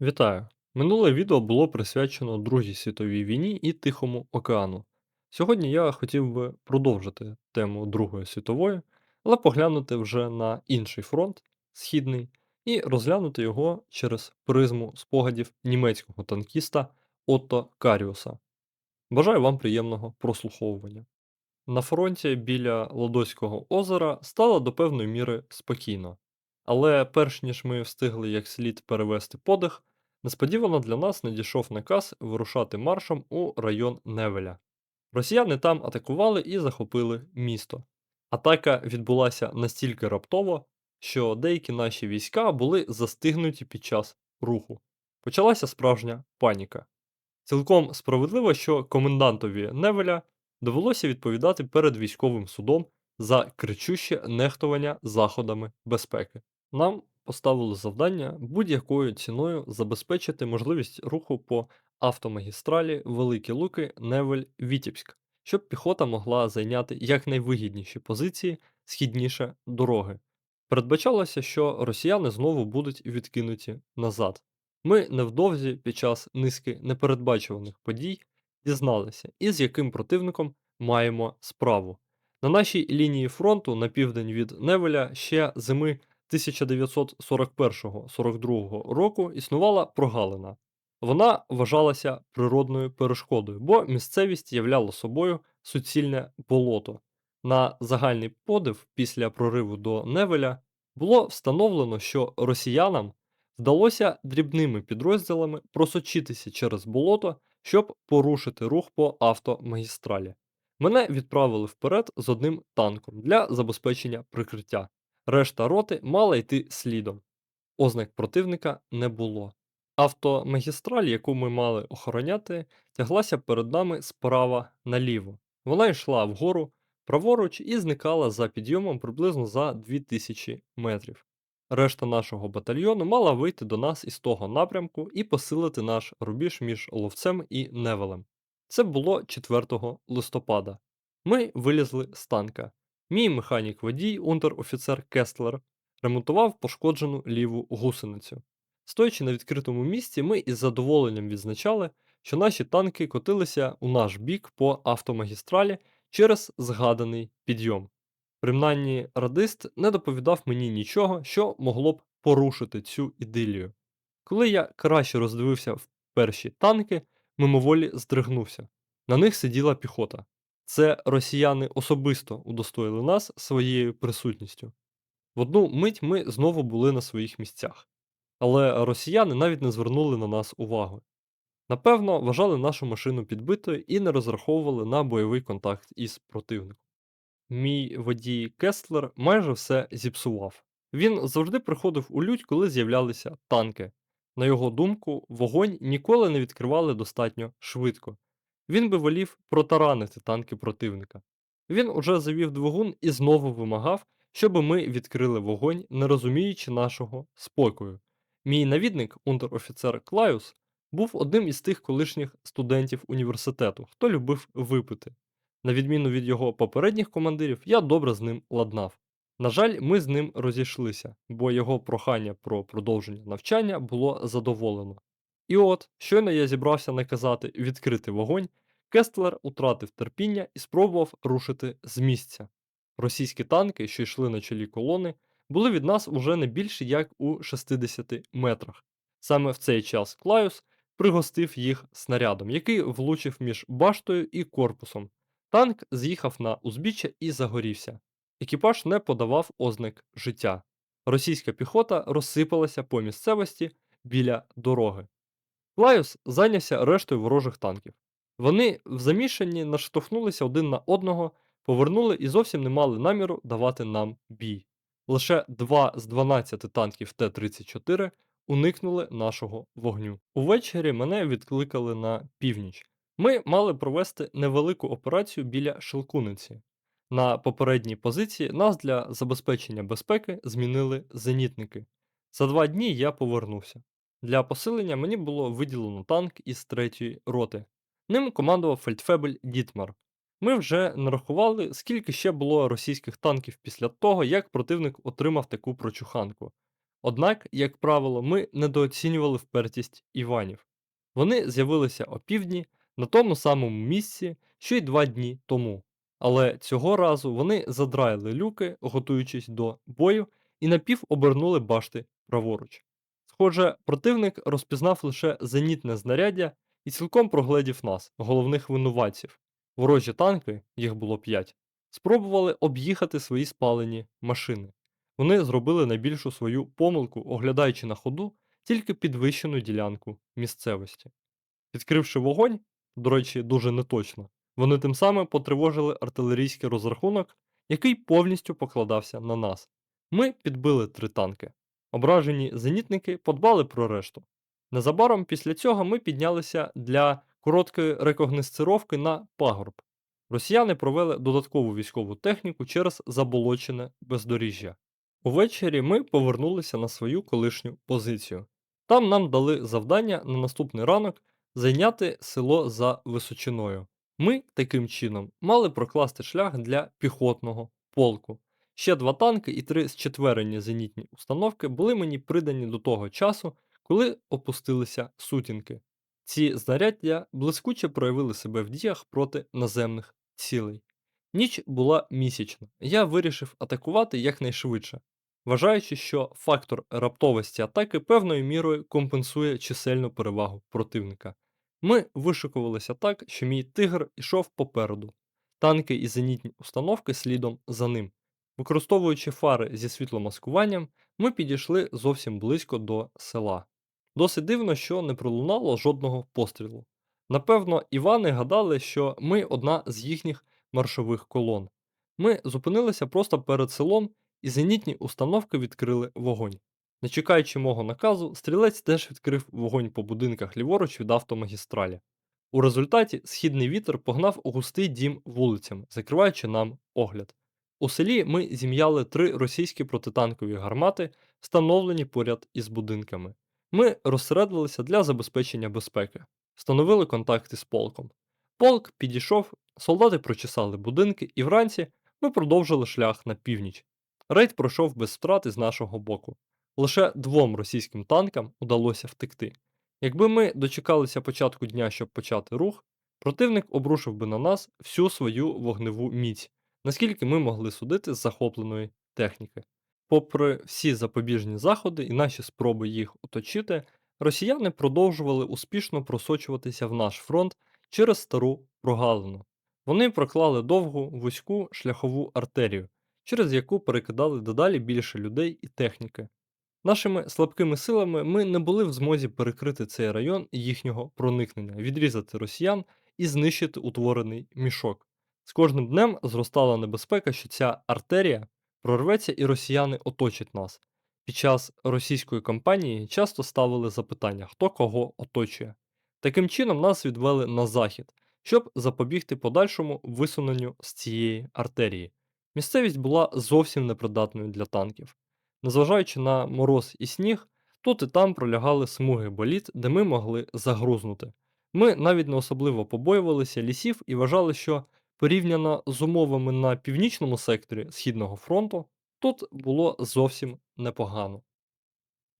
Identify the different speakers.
Speaker 1: Вітаю! Минуле відео було присвячено Другій світовій війні і Тихому океану. Сьогодні я хотів би продовжити тему Другої світової, але поглянути вже на інший фронт східний, і розглянути його через призму спогадів німецького танкіста Отто Каріуса. Бажаю вам приємного прослуховування. На фронті біля Ладозького озера стало до певної міри спокійно. Але перш ніж ми встигли як слід перевести подих, несподівано для нас надійшов наказ вирушати маршем у район Невеля. Росіяни там атакували і захопили місто. Атака відбулася настільки раптово, що деякі наші війська були застигнуті під час руху. Почалася справжня паніка. Цілком справедливо, що комендантові Невеля довелося відповідати перед військовим судом за кричуще нехтування заходами безпеки. Нам поставили завдання будь-якою ціною забезпечити можливість руху по автомагістралі Великі Луки Невель Вітібськ, щоб піхота могла зайняти якнайвигідніші позиції східніше дороги. Передбачалося, що росіяни знову будуть відкинуті назад. Ми невдовзі під час низки непередбачуваних подій дізналися, із яким противником маємо справу. На нашій лінії фронту на південь від Невеля ще зими 1941-42 року існувала прогалина. Вона вважалася природною перешкодою, бо місцевість являла собою суцільне болото. На загальний подив після прориву до Невеля було встановлено, що росіянам вдалося дрібними підрозділами просочитися через болото, щоб порушити рух по автомагістралі. Мене відправили вперед з одним танком для забезпечення прикриття. Решта роти мала йти слідом. Ознак противника не було. Автомагістраль, яку ми мали охороняти, тяглася перед нами справа наліво. Вона йшла вгору, праворуч і зникала за підйомом приблизно за 2000 метрів. Решта нашого батальйону мала вийти до нас із того напрямку і посилити наш рубіж між ловцем і невелем. Це було 4 листопада. Ми вилізли з танка. Мій механік водій, унтер-офіцер Кестлер, ремонтував пошкоджену ліву гусеницю. Стоячи на відкритому місці, ми із задоволенням відзначали, що наші танки котилися у наш бік по автомагістралі через згаданий підйом. Принаймні, радист не доповідав мені нічого, що могло б порушити цю ідилію. Коли я краще роздивився в перші танки, мимоволі здригнувся. На них сиділа піхота. Це росіяни особисто удостоїли нас своєю присутністю. В одну мить ми знову були на своїх місцях, але росіяни навіть не звернули на нас увагу. Напевно, вважали нашу машину підбитою і не розраховували на бойовий контакт із противником. Мій водій Кестлер майже все зіпсував. Він завжди приходив у лють, коли з'являлися танки. На його думку, вогонь ніколи не відкривали достатньо швидко. Він би волів протаранити танки противника. Він уже завів двигун і знову вимагав, щоб ми відкрили вогонь, не розуміючи нашого спокою. Мій навідник, унтер-офіцер Клаюс, був одним із тих колишніх студентів університету, хто любив випити. На відміну від його попередніх командирів, я добре з ним ладнав. На жаль, ми з ним розійшлися, бо його прохання про продовження навчання було задоволено. І от, щойно я зібрався наказати відкрити вогонь, Кестлер утратив терпіння і спробував рушити з місця. Російські танки, що йшли на чолі колони, були від нас уже не більше як у 60 метрах. Саме в цей час Клаюс пригостив їх снарядом, який влучив між баштою і корпусом. Танк з'їхав на узбіччя і загорівся. Екіпаж не подавав ознак життя. Російська піхота розсипалася по місцевості біля дороги. Клаюс зайнявся рештою ворожих танків. Вони в замішанні наштовхнулися один на одного, повернули і зовсім не мали наміру давати нам бій. Лише два з 12 танків Т-34 уникнули нашого вогню. Увечері мене відкликали на північ. Ми мали провести невелику операцію біля Шелкуниці. На попередній позиції нас для забезпечення безпеки змінили зенітники. За два дні я повернувся. Для посилення мені було виділено танк із третьої роти. Ним командував фельдфебель Дітмар. Ми вже нарахували, скільки ще було російських танків після того, як противник отримав таку прочуханку. Однак, як правило, ми недооцінювали впертість Іванів. Вони з'явилися опівдні на тому самому місці, що й два дні тому. Але цього разу вони задраїли люки, готуючись до бою, і напів обернули башти праворуч. Схоже, противник розпізнав лише зенітне знаряддя і цілком прогледів нас, головних винуватців. Ворожі танки, їх було п'ять, спробували об'їхати свої спалені машини. Вони зробили найбільшу свою помилку, оглядаючи на ходу тільки підвищену ділянку місцевості. Відкривши вогонь, до речі, дуже неточно, вони тим самим потривожили артилерійський розрахунок, який повністю покладався на нас. Ми підбили три танки. Ображені зенітники подбали про решту. Незабаром після цього ми піднялися для короткої рекогносцировки на пагорб. Росіяни провели додаткову військову техніку через заболочене бездоріжжя. Увечері ми повернулися на свою колишню позицію. Там нам дали завдання на наступний ранок зайняти село за височиною. Ми, таким чином, мали прокласти шлях для піхотного полку. Ще два танки і три зчетверені зенітні установки були мені придані до того часу, коли опустилися сутінки. Ці знаряддя блискуче проявили себе в діях проти наземних цілей. Ніч була місячна, я вирішив атакувати якнайшвидше, вважаючи, що фактор раптовості атаки певною мірою компенсує чисельну перевагу противника. Ми вишикувалися так, що мій тигр ішов попереду, танки і зенітні установки слідом за ним. Використовуючи фари зі світломаскуванням, ми підійшли зовсім близько до села. Досить дивно, що не пролунало жодного пострілу. Напевно, Івани гадали, що ми одна з їхніх маршових колон. Ми зупинилися просто перед селом, і зенітні установки відкрили вогонь. Не чекаючи мого наказу, стрілець теж відкрив вогонь по будинках ліворуч від автомагістралі. У результаті східний вітер погнав у густий дім вулицями, закриваючи нам огляд. У селі ми зім'яли три російські протитанкові гармати, встановлені поряд із будинками. Ми розсередилися для забезпечення безпеки, встановили контакти з полком. Полк підійшов, солдати прочесали будинки, і вранці ми продовжили шлях на північ. Рейд пройшов без втрати з нашого боку. Лише двом російським танкам удалося втекти. Якби ми дочекалися початку дня, щоб почати рух, противник обрушив би на нас всю свою вогневу міць, наскільки ми могли судити з захопленої техніки. Попри всі запобіжні заходи і наші спроби їх оточити, росіяни продовжували успішно просочуватися в наш фронт через стару прогалину. Вони проклали довгу вузьку шляхову артерію, через яку перекидали дедалі більше людей і техніки. Нашими слабкими силами ми не були в змозі перекрити цей район їхнього проникнення, відрізати росіян і знищити утворений мішок. З кожним днем зростала небезпека, що ця артерія прорветься і росіяни оточать нас. Під час російської кампанії часто ставили запитання, хто кого оточує. Таким чином нас відвели на захід, щоб запобігти подальшому висуненню з цієї артерії. Місцевість була зовсім непридатною для танків. Незважаючи на мороз і сніг, тут і там пролягали смуги боліт, де ми могли загрузнути. Ми навіть не особливо побоювалися лісів і вважали, що порівняно з умовами на північному секторі Східного фронту, тут було зовсім непогано.